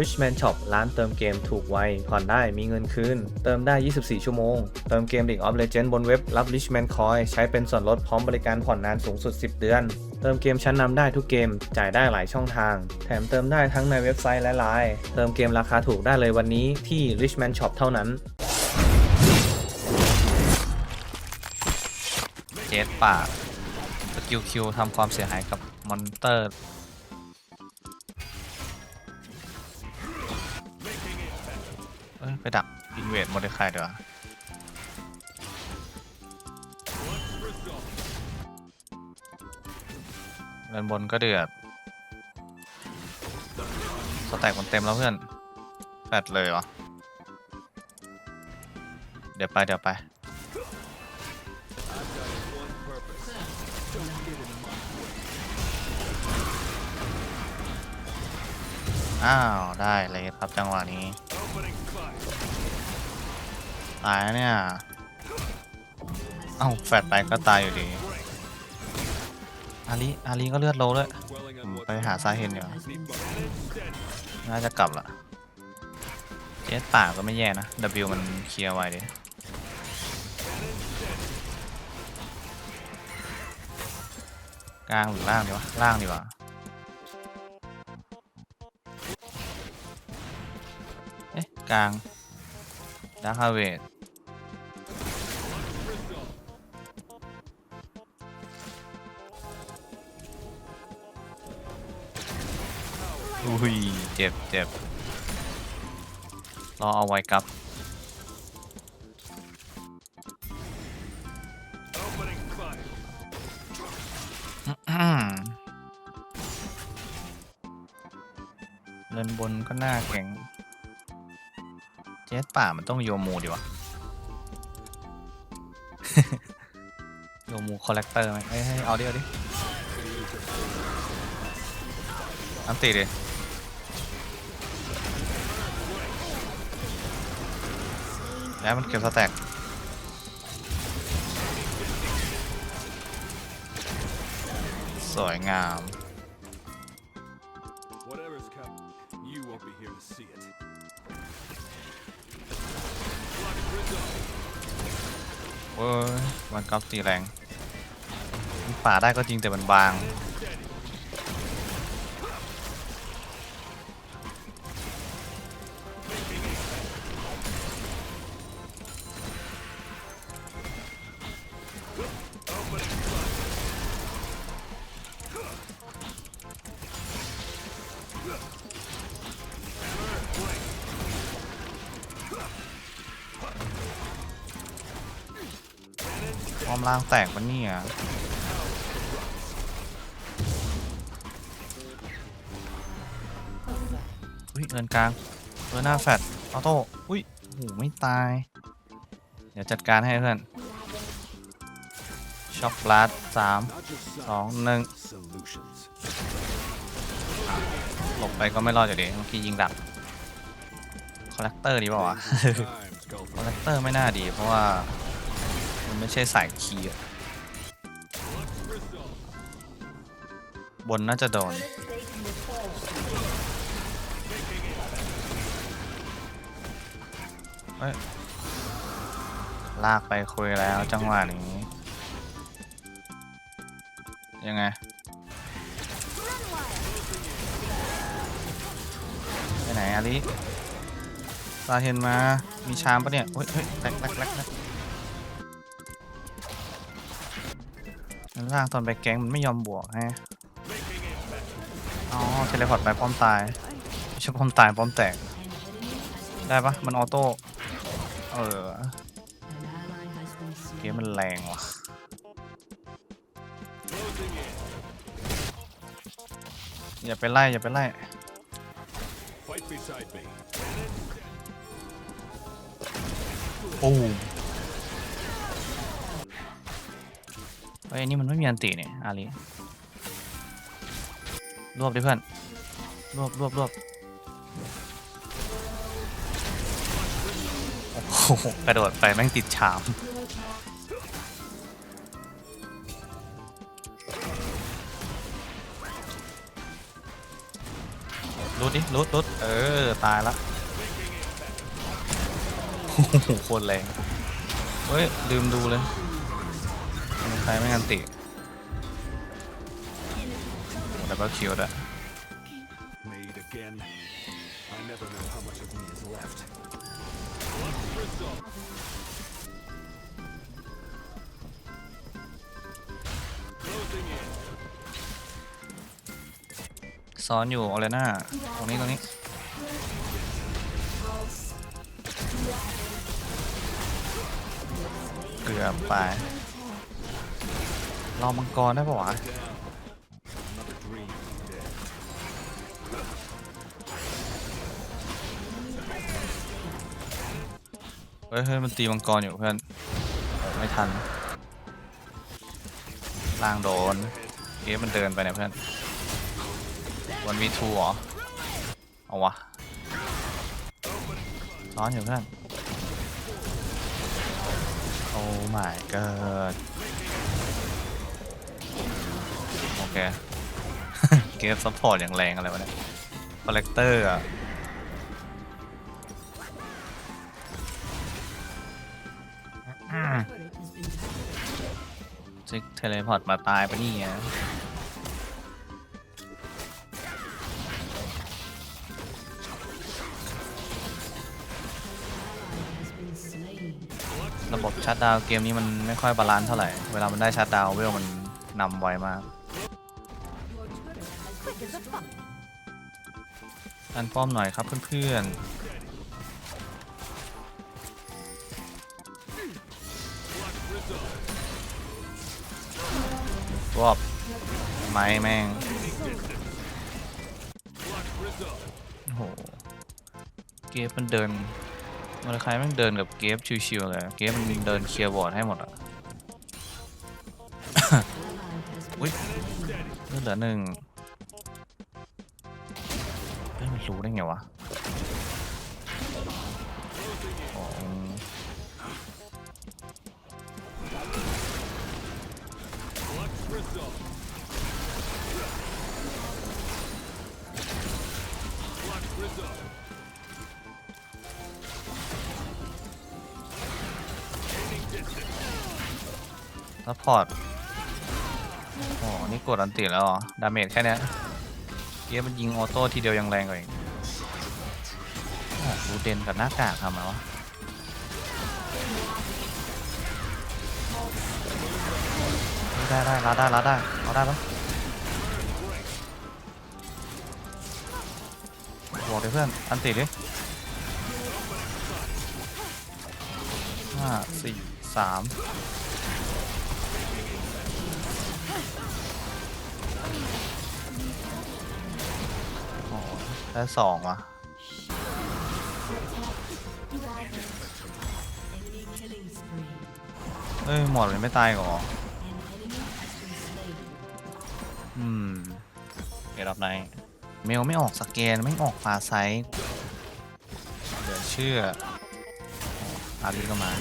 Richman Shop ร้านเติมเกมถูกไว ผ่อนได้มีเงินคืน เติมได้ 24 ชั่วโมง เติมเกม League of Legends บนเว็บรับ Richman Coin ใช้เป็นส่วนลดพร้อมบริการผ่อนนานสูงสุด 10 เดือน เติมเกมชั้นนำได้ทุกเกม จ่ายได้หลายช่องทาง แถมเติมได้ทั้งในเว็บไซต์และไลน์เติมเกมราคาถูกได้เลยวันนี้ที่ Richman Shop เท่านั้นเจสป่าสกิลคิวทำความเสียหายกับมอนเตอร์ อ้ยไปดักอินเวดโมเดคายเดี๋ยวาด้านบนก็เดือดสแต็กมันเต็มแล้วเพื่อนแฟดเลยวะเดี๋ยวไปเดี๋ยวไป อ้าว ได้เลยครับจังหวะนี้ ตายแล้วเนี่ย เอ้าแฟดไปก็ตายอยู่ดีอาลีอาลีก็เลือดโลด้วยผมไปหาสาเหตุเดี๋ยวาน่าจะกลับละเจสป่าก็ไม่แย่นะ W มันเคลียร์ไว้ดิกลางหรือล่างดีวะ ล่างดีกว่าเอ๊ะกลางดาร์คเวท อุ้ย เจ็บเจ็บรอเอาไว้กับอืมเดินบนก็น่าแข็ง เจสป่ามันต้องโยมูดีวะ โยมูคอลเลกเตอร์ไหมเอ้ยให้เอาดิเอาดิอันตีดิ แล้วมันเก็บสแต็กสวยงาม Whatever's coming, you won't be here to see it. เว้ยมันก๊อปตีแรงมันป่าได้ก็จริงแต่มันบาง ล่างแตกมันเนี่ยอุ้ยเงินกลางเบอร์หน้าแฟดออโต้อุ้ยโอ้โหไม่ตาย เดี๋ยวจัดการให้เพื่อนช็อกลัดสามสองหนึ่งหลบไปก็ไม่รอดอยู่ดีเมื่อกี้ยิงดักคอลเลกเตอร์ดีเปล่าวะ คอลเลกเตอร์ไม่น่าดีเพราะว่า มันไม่ใช่สายคีย์บนน่าจะโดนเอ้ย ลากไปคุยแล้วจังหวะนี้ ยังไง ไปไหนอาลิตาเห็นมา มีชามปะเนี่ยเฮ้ยเฮ้ยแลกแลกแลก แลกมันล่างตอนไปแก๊งมันไม่ยอมบวกฮะอ๋อเทเลพอร์ตไปป้อมตายไม่ใช่ป้อมตายป้อมแตก ได้ปะมันออโต้ เออเกมมันแรงว่ะอย่าไปไล่อย่าไปไล่ Fight beside me. โอ้ เฮ้ยอันนี่มันไม่มีอันติเนี่ยอาลีรวบดิเพื่อน รวบรวบรวบโอ้โหกระโดดไปแม่งติดฉาม รุดดิรุดรุดเออ ตายละโอ้โหโคตรแรง เฮ้ย ลืมดูเลย มันใครไม่งันติแล้วก็คิวด้วย Made again. I never know how much of me is left. ซ้อนอยู่ออเรน่าตรงนี้ตรงนี้เกือบไป รอมังกรได้ปะวะเฮ้ยเฮ้ยมันตีมังกรอยู่เพื่อน ไม่ทันล่างโดน เอ๊ะมันเดินไปเนี่ยเพื่อน วันวีทูเหรอ เอาวะซ้อนอยู่เพื่อน โอ้ my god โอเกมซัพพอร์ตอย่างแรงอะไรวะเนี่ยคอลเลกเตอร์อะอืมซิกเทเลพอร์ตมาตายปะนี่ยระบบชัดดาวเกมนี้มันไม่ค่อยบาลานซ์เท่าไหร่ เวลามันได้ชัดดาวเวลมันนำไวมาก อันป้อมหน่อยครับเพื่อนๆรวบไม้แม่งโอ้โห เกฟมันเดินมันใครแม่งเดินกับเกฟชิวๆเลย เกฟมันเดินเคลียร์บอร์ดให้หมดอะอุ้ยเลือดเหลือหนึ่งเฮ้ยมันรู้ได้ไงวะอ๋อซัพพอร์ตโอ้นี่กดอันติแล้วเหรอ ดาเมจแค่เนี้ย เกมมันยิงออโต้ทีเดียวยังแรงกว่าอีกโอ้รูเดนกับหน้ากากทำไมวะได้ได้ลาได้ลาได้เอาได้ปะบอกเลยเพื่อน อันติดิห้าสี่สาม อ้ได้สองวะเอ้ย หมดเลยไม่ตายหรอ อืมเดี๋ยรับในเมลไม่ออกสแกน ไม่ออกฟาไซเดี๋ยวเชื่อ อารีก็มา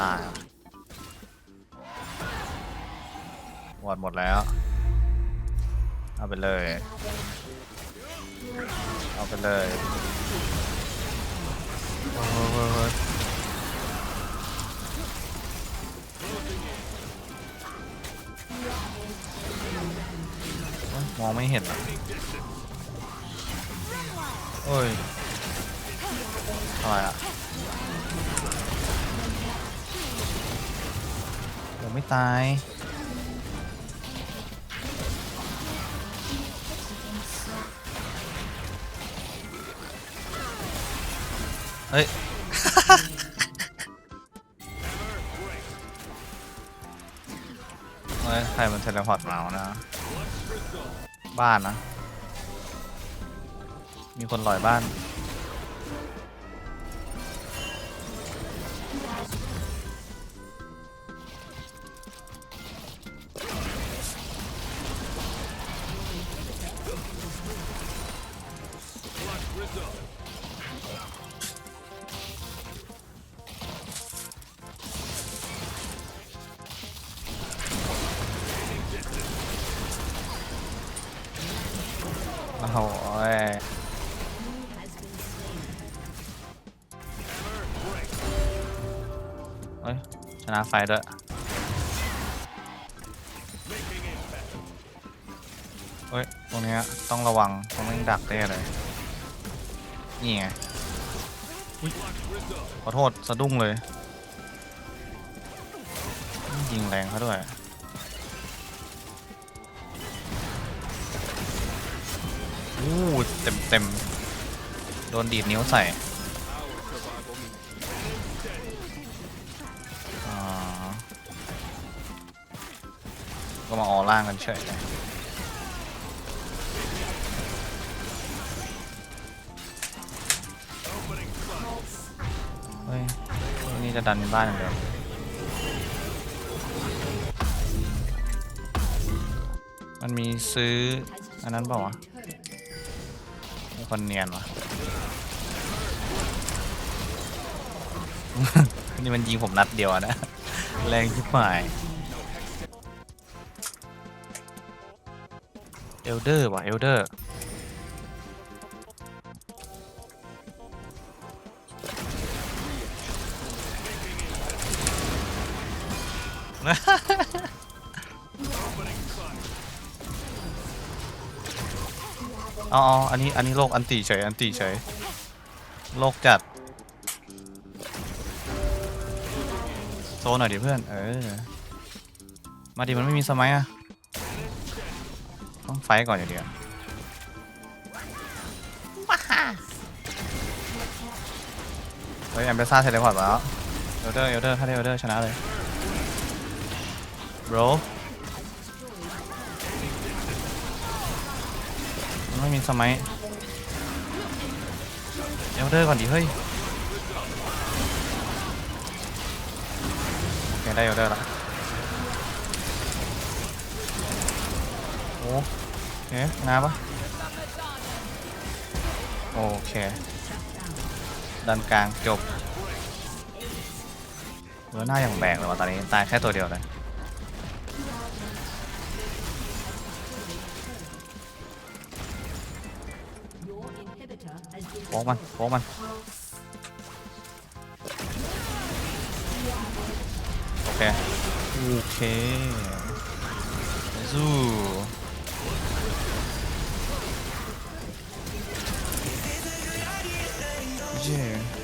ตาย วอดหมดแล้ว เอาไปเลย เอาไปเลยโอ้โหโอ้โหโอ้ยมองไม่เห็นอะโอ้ยอะไรอะยังไม่ตาย เฮ้ย เฮ้ย ใครมันเทเลพอร์ตมาวะนะ บ้านนะ มีคนลอยบ้าน โอ้ยเฮ้ยชนะไฟด้วยเฮ้ย ตรงนี้ต้องระวังตรงนี้ดักเต้เลย นี่ไงขอโทษ สะดุ้งเลย ยิงแรงเขาด้วย อู้เต็มเต็มโดนดีดนิ้วใส่อ่าก็มาออล่างกันเฉยเลยเฮ้ยนี่จะดันในบ้านอย่างเดียวมันมีซื้ออันนั้นเปล่าวะ คนเนียนวะ นี่มันยิงผมนัดเดียวอะนะ แรงชิบหายเอลเดอร์ว่ะเอลเดอร์ อ๋ออ๋ออันนี้ อันนี้โลกอันติเฉย อันติเฉย โลกจัด โซนหน่อยดิเพื่อน เออ มาดิมันไม่มีสมัยอะต้องไฟต์ก่อนอย่างเดียวเฮ้ยแอมเบซ่าเทเลพอร์ตมาแล้วเอลเดอร์เอลเดอร์ถ้าได้เอลเดอร์ชนะเลย bro ไม่มีสมัยเอลเดอร์ก่อนดิเฮ้ยโอเคได้เอลเดอร์ละโอ้โอเคงาปะโอเคดันกลางจบเออหน้าอย่างแบกเลยว่ะตอนนี้ตายแค่ตัวเดียวเลย ฟ้องมันฟ้องมันโอเคโอเคสู้เจ้